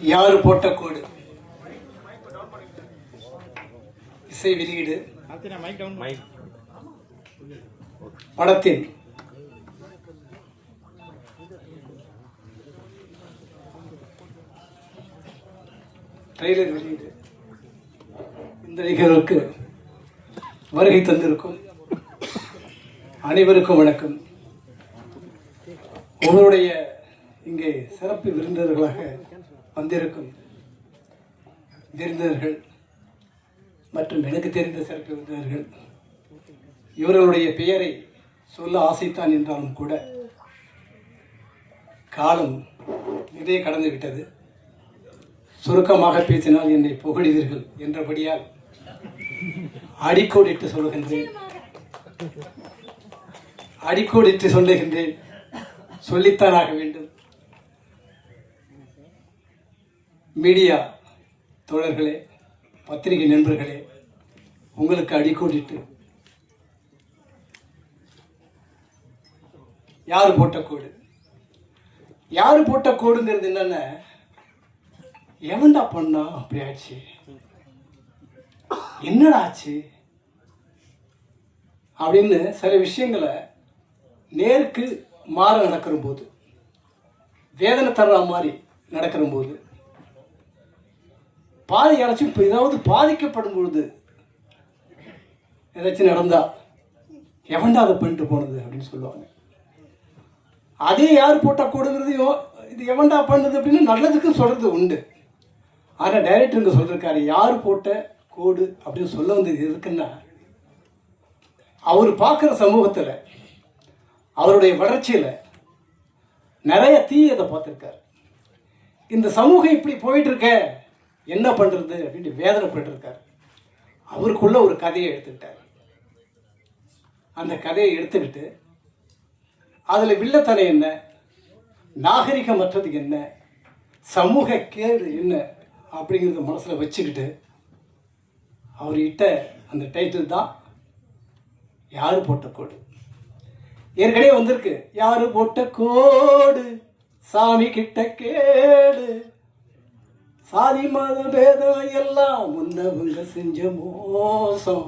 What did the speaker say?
யாரு போட்ட கோடு? இசை வெளியீடு. படத்தின். ட்ரெய்லர் வெளியீடு. இந்த நிகழ்வுக்கு வருகை தந்திருக்கும் அனைவருக்கும் வணக்கம். உங்களுடைய இங்கே சிறப்பு விருந்தினர்களாக வந்திருக்கும் விருந்தினர்கள் மற்றும் எனக்கு தெரிந்த சிறப்பு விருந்தினர்கள் இவர்களுடைய பெயரை சொல்ல ஆசைத்தான் என்றாலும் கூட காலம் நிறைய கடந்து விட்டது சுருக்கமாக பேசினால் என்னை புகழிவீர்கள் என்றபடியால் அடிக்கோடிட்டு சொல்லுகின்றேன். அடிக்கோடிட்டு சொல்லுகின்றேன். சொல்லித்தான் ஆக வேண்டும். மீடியா தோழர்களே பத்திரிகை நண்பர்களே உங்களுக்கு அடிக்கோடிட்டு யார் போட்ட கோடு? யார் போட்ட கோடுங்கிறது என்னென்ன? எவன்டா பண்ணா? அப்படி ஆச்சு. என்னடா ஆச்சு? அப்படின்னு சில விஷயங்களை நேருக்கு மாற நடக்கிற போது வேதனை தர்ற மாதிரி நடக்கிற போது பாதி யாராச்சும் இப்போ ஏதாவது பாதிக்கப்படும் பொழுது ஏதாச்சும் நடந்தா எவன்டா அதை பண்ணிட்டு போனது அப்படின்னு சொல்லுவாங்க. அதே யார் போட்டால் கோடுங்கிறதையும் இது எவன்டா பண்ணுது அப்படின்னு நல்லதுக்கு சொல்கிறது உண்டு. ஆனால் டைரக்டர் இங்கே சொல்லியிருக்காரு யார் போட்ட கோடு அப்படின்னு சொல்ல வந்தது எதுக்குன்னா அவர் பார்க்குற சமூகத்தில் அவருடைய வளர்ச்சியில் நிறைய தீயதை பார்த்துருக்காரு. இந்த சமூகம் இப்படி போயிட்டுருக்க என்ன பண்ணுறது அப்படின்ட்டு வேதனைப்பட்டு இருக்கார் அவருக்குள்ள ஒரு கதையை எடுத்துக்கிட்டார். அந்த கதையை எடுத்துக்கிட்டு அதில் வில்லத்தனை என்ன? நாகரிகமற்றது என்ன? சமூக கேடு என்ன? அப்படிங்கிறத மனசில் வச்சுக்கிட்டு அவர்கிட்ட அந்த டைட்டில் தான் யார் போட்ட கோடு? ஏற்கனவே வந்திருக்கு. யார் போட்ட கோடு? சாமி கிட்ட கேடு. சாதி மத பேதம் எல்லாம் முன்னவங்க செஞ்ச மோசம்.